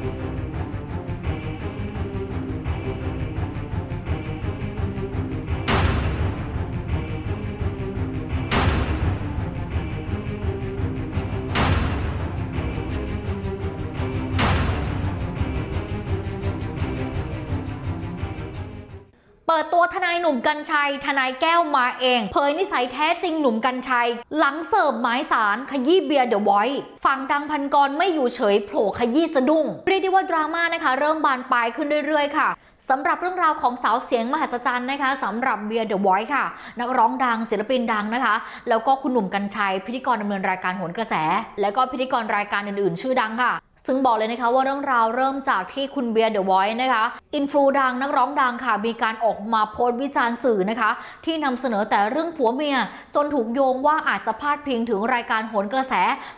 thank you เปิดตัวทนายหนุ่มกัญชัย ทนายแก้วมาเอง เผยนิสัยแท้จริงหนุ่มกัญชัย หลังเสิร์ฟหมายสารขยี้เบียร์เดอะไวท์ฝั่งดังพันกรไม่อยู่เฉยโผล่ขยี้สะดุ้งเรียกได้ว่าดราม่านะคะ เริ่มบานปลายขึ้นเรื่อยๆค่ะสำหรับเรื่องราวของสาวเสียงมหัศจรรย์นะคะสำหรับเบียร์เดอะไวท์ค่ะ นักร้องดังศิลปินดังนะคะ แล้วก็คุณหนุ่มกัญชัย พิธีกรดำเนินรายการโหนกระแส แล้วก็พิธีกรรายการอื่นๆ ชื่อดังค่ะ ซึ่งบอกเลยนะคะว่าเรื่องราวเริ่มจากที่คุณเบียร์เดอะไวท์นะคะอินฟลูดังนักร้องดังค่ะ มีการออกมาโพสต์วิจารณ์สื่อนะคะ ที่นำเสนอแต่เรื่องผัวเมีย จนถูกโยงว่าอาจจะพาดพิงถึงรายการโหนกระแส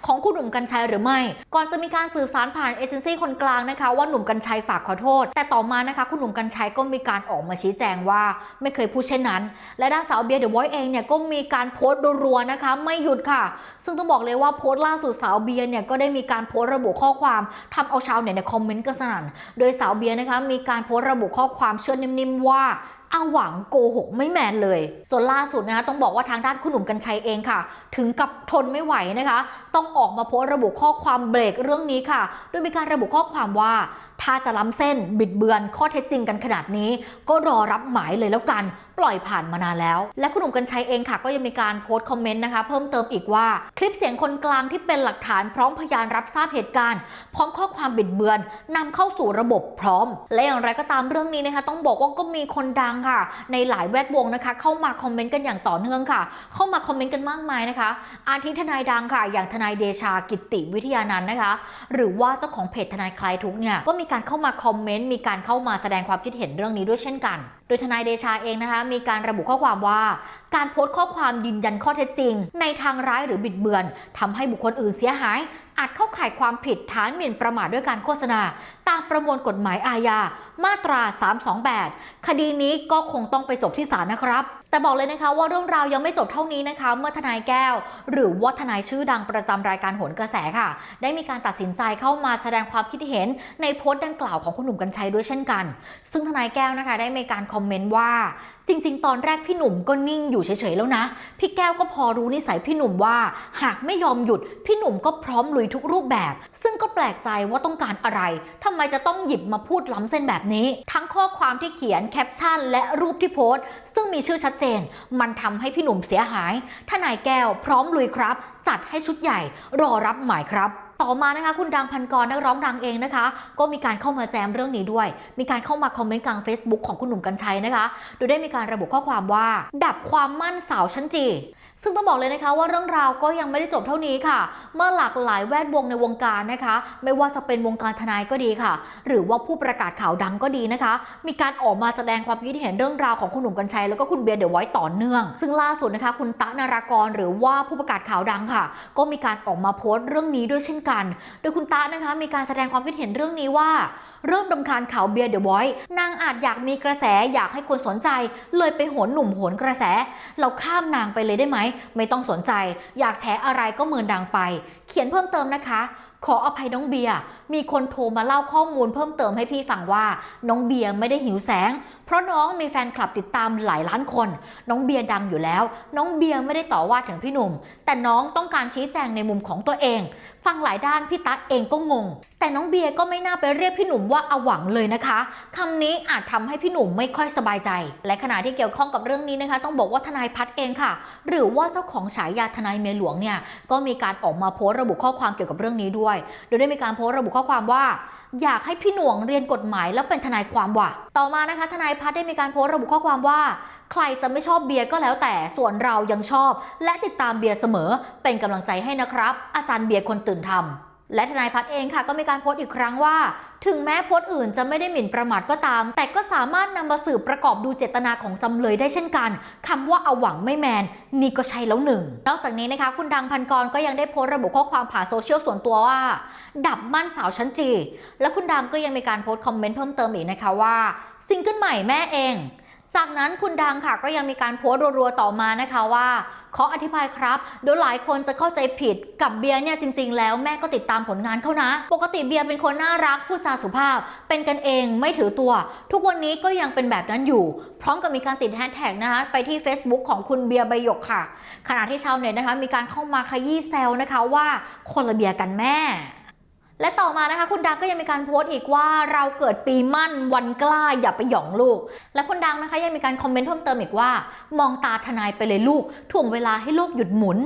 ของคุณหนุ่มกัญชัยหรือไม่ ก่อนจะมีการสื่อสารผ่านเอเจนซี่คนกลางนะคะ ว่าหนุ่มกัญชัยฝากขอโทษ แต่ต่อมานะคะ คุณหนุ่มกัญชัยก็มีการออกมาชี้แจงว่าไม่เคยพูดเช่นนั้น และด้านสาวเบียร์เดอะไวท์เองเนี่ยก็มีการโพสต์รัวๆนะคะ ไม่หยุดค่ะ ซึ่งต้องบอกเลยว่าโพสต์ล่าสุดสาวเบียร์เนี่ยก็ได้มีการโพสต์ระบุข้อความทำเอาชาวเน็ตเนี่ยคอมเมนต์กันสนั่นโดยสาวเบียร์นะคะมีการโพสต์ระบุข้อความเชื่อนิ่มๆว่าอาหวังโกหกไม่แมนเลยจนล่าสุดนะคะต้องบอกว่าทางด้านคุณหนุ่มกัญชัยเองค่ะ ถึงกับทนไม่ไหวนะคะ ต้องออกมาโพสระบุข้อความเบรกเรื่องนี้ค่ะโดยมีการระบุข้อความว่า ถ้าจะล้ำเส้นบิดเบือนข้อเท็จจริงกันขนาดนี้ ก็รอรับหมายเลยแล้วกันปล่อยผ่านมานานแล้ว และคุณหนุ่มกัญชัยเองค่ะ ก็ยังมีการโพสต์คอมเมนต์นะคะ เพิ่มเติมอีกว่า คลิปเสียงคนกลางที่เป็นหลักฐานพร้อมพยานรับทราบเหตุการณ์ พร้อมข้อความบิดเบือนนำเข้าสู่ระบบพร้อม และอย่างไรก็ตามเรื่องนี้นะคะ ต้องบอกว่าก็มีคนดังค่ะ ในหลายแวดวงนะคะ เข้ามาคอมเมนต์กันอย่างต่อเนื่องค่ะ เข้ามาคอมเมนต์กันมากมายนะคะ อาทิทนายดังค่ะ อย่างทนายเดชากิติวิทยานันท์นะคะ หรือว่าเจ้าของเพจทนายคลายทุกเนี่ยก็มีการเข้ามาคอมเมนต์มีการเข้ามาแสดงความคิดเห็นเรื่องนี้ด้วยเช่นกัน ดยทนายเดชาเองนะคะมีการระบุข้อความว่า การโพสต์ข้อความยืนยันข้อเท็จจริง ในทางร้ายหรือบิดเบือนทำให้บุคคลอื่นเสียหาย อาจเข้าข่ายความผิดฐานหมิ่นประมาทด้วยการโฆษณา ตามประมวลกฎหมายอาญา มาตรา 328 คดีนี้ก็คงต้องไปจบที่ศาลนะครับแต่บอกเลยนะคะว่าเรื่องราวยังไม่จบเท่านี้นะคะ เมื่อทนายแก้ว หรือว่าทนายชื่อดังประจำรายการโหนกระแสค่ะ ได้มีการตัดสินใจเข้ามาแสดงความคิดเห็นในโพสต์ดังกล่าวของคุณหนุ่มกัญชัยด้วยเช่นกัน ซึ่งทนายแก้วนะคะ ได้มีการคอมเมนต์ว่า จริง ๆ ตอนแรกพี่หนุ่มก็นิ่งอยู่เฉยๆแล้วนะ พี่แก้วก็พอรู้นิสัยพี่หนุ่มว่า หากไม่ยอมหยุด พี่หนุ่มก็พร้อมลุยทุกรูปแบบ ซึ่งก็แปลกใจว่าต้องการอะไรทำไมจะต้องหยิบมาพูดล้ำเส้นแบบนี้ ทั้งข้อความที่เขียนแคปชั่น และรูปที่โพสต์ ซึ่งมีชื่อชัดเจน มันทำให้พี่หนุ่มเสียหายทนายแก้วพร้อมลุยครับ จัดให้ชุดใหญ่รอรับหมายครับ ต่อมานะคะคุณดังพันกรนักร้องดังเองนะคะ ก็มีการเข้ามาแจมเรื่องนี้ด้วย มีการเข้ามาคอมเมนต์กลาง Facebook ของคุณหนุ่มกัญชัยนะคะ โดยได้มีการระบุข้อความว่า ดับความมั่นสาวชั้นจี ซึ่งต้องบอกเลยนะคะว่าเรื่องราวก็ยังไม่ได้จบเท่านี้ค่ะ เมื่อหลากหลายแวดวงในวงการนะคะ ไม่ว่าจะเป็นวงการทนายก็ดีค่ะ หรือว่าผู้ประกาศข่าวดังก็ดีนะคะ มีการออกมาแสดงความคิดเห็นเรื่องราวของคุณหนุ่มกัญชัยแล้วก็คุณเบียร์เดอะไวท์ต่อเนื่อง ซึ่งล่าสุดนะคะ คุณตะนารากร หรือว่าผู้ประกาศข่าวดังค่ะ ก็มีการออกมาโพสต์เรื่องนี้ด้วยเช่นกันโดยคุณตานะคะมีการแสดงความคิดเห็นเรื่องนี้ว่า เริ่มดำคาญข่าวเบียร์เดอะไวท์นางอาจอยากมีกระแสอยากให้คนสนใจ เลยไปโหนหนุ่มโหนกระแส เราข้ามนางไปเลยได้ไหม ไม่ต้องสนใจ อยากแชอะไรก็เมินดังไป เขียนเพิ่มเติมนะคะ ขออภัยน้องเบียร์มีคนโทรมาเล่าข้อมูลเพิ่มเติมให้พี่ฟังว่า น้องเบียร์ไม่ได้หิวแสง เพราะน้องมีแฟนคลับติดตามหลายล้านคน น้องเบียร์ดังอยู่แล้ว น้องเบียร์ไม่ได้ต่อว่าถึงพี่หนุ่ม แต่น้องต้องการชี้แจงในมุมของตัวเอง ฟังหลายด้านพี่ตั๊กเองก็งง แต่น้องเบียร์ก็ไม่น่าไปเรียกพี่หนุ่มว่าอาหวังเลยนะคะคำนี้อาจทำให้พี่หนุ่มไม่ค่อยสบายใจ และขณะที่เกี่ยวข้องกับเรื่องนี้นะคะ ต้องบอกว่าทนายพัฒน์เองค่ะ หรือว่าเจ้าของฉายาทนายเมียหลวงเนี่ยก็มีการออกมาโพสต์ระบุข้อความเกี่ยวกับเรื่องนี้ด้วยโดยได้มีการโพสต์ระบุข้อความว่า อยากให้พี่หน่วงเรียนกฎหมายแล้วเป็นทนายความว่ะ ต่อมานะคะทนายพัฒได้มีการโพสต์ระบุข้อความว่า ใครจะไม่ชอบเบียร์ก็แล้วแต่ส่วนเรายังชอบ และติดตามเบียร์เสมอเป็นกำลังใจให้นะครับ อาจารย์เบียร์คนตื่นทำ และทนายพัฒเองค่ะก็มีการโพสต์อีกครั้งว่า ถึงแม้โพสต์อื่นจะไม่ได้หมิ่นประมาทก็ตาม แต่ก็สามารถนำมาสืบประกอบดูเจตนาของจำเลยได้เช่นกันคำว่าเอาหวังไม่แมน นี่ก็ใช่แล้วหนึ่ง นอกจากนี้นะคะ คุณดังพันกรก็ยังได้โพสต์ระบุข้อความผ่านโซเชียลส่วนตัวว่า ดับมั่นสาวชั้นจี และคุณดังก็ยังมีการโพสต์คอมเมนต์เพิ่มเติมอีกนะคะว่าซิงเกิลใหม่แม่เอง จากนั้นคุณดังค่ะก็ยังมีการโพสต์รัวๆต่อมานะคะว่า ขออธิบายครับเดี๋ยวหลายคนจะเข้าใจผิดกับเบียร์เนี่ยจริง ๆ แล้วแม่ก็ติดตามผลงานเขานะ ปกติเบียร์เป็นคนน่ารักพูดจาสุภาพ เป็นกันเองไม่ถือตัว ทุกวันนี้ก็ยังเป็นแบบนั้นอยู่ พร้อมกับมีการติดแฮชแท็กนะคะไปที่ Facebook ของคุณเบียร์ใบหยกค่ะ ขณะที่ชาวเน็ตนะคะมีการเข้ามาขยี้แซวนะคะว่าคนละเบียร์กันแม่ และต่อมานะคะคุณดังก็ยังมีการโพสต์อีกว่าเราเกิดปีมั่นวันกล้าอย่าไปหยองลูก และคุณดังนะคะยังมีการคอมเมนต์เพิ่มเติมอีกว่า มองตาทนายไปเลยลูกถ่วงเวลาให้โลกหยุดหมุน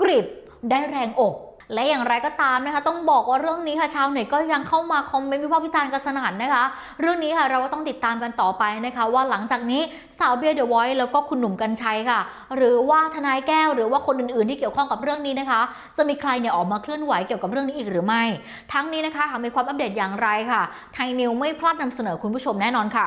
กริบได้แรงอก และอย่างไรก็ตามนะคะ ต้องบอกว่าเรื่องนี้ค่ะชาวเน็ตก็ยังเข้ามาคอมเมนต์วิพากษ์วิจารณ์กันสนั่นนะคะ เรื่องนี้ค่ะเราก็ต้องติดตามกันต่อไปนะคะ ว่าหลังจากนี้สาวเบียร์เดอะไวท์แล้วก็คุณหนุ่มกัญชัยค่ะ หรือว่าทนายแก้วหรือว่าคนอื่นๆที่เกี่ยวข้องกับเรื่องนี้นะคะ จะมีใครเนี่ยออกมาเคลื่อนไหวเกี่ยวกับเรื่องนี้อีกหรือไม่ ทั้งนี้นะคะหากมีความอัปเดตอย่างไรค่ะ ไทยนิวไม่พลาดนำเสนอคุณผู้ชมแน่นอนค่ะ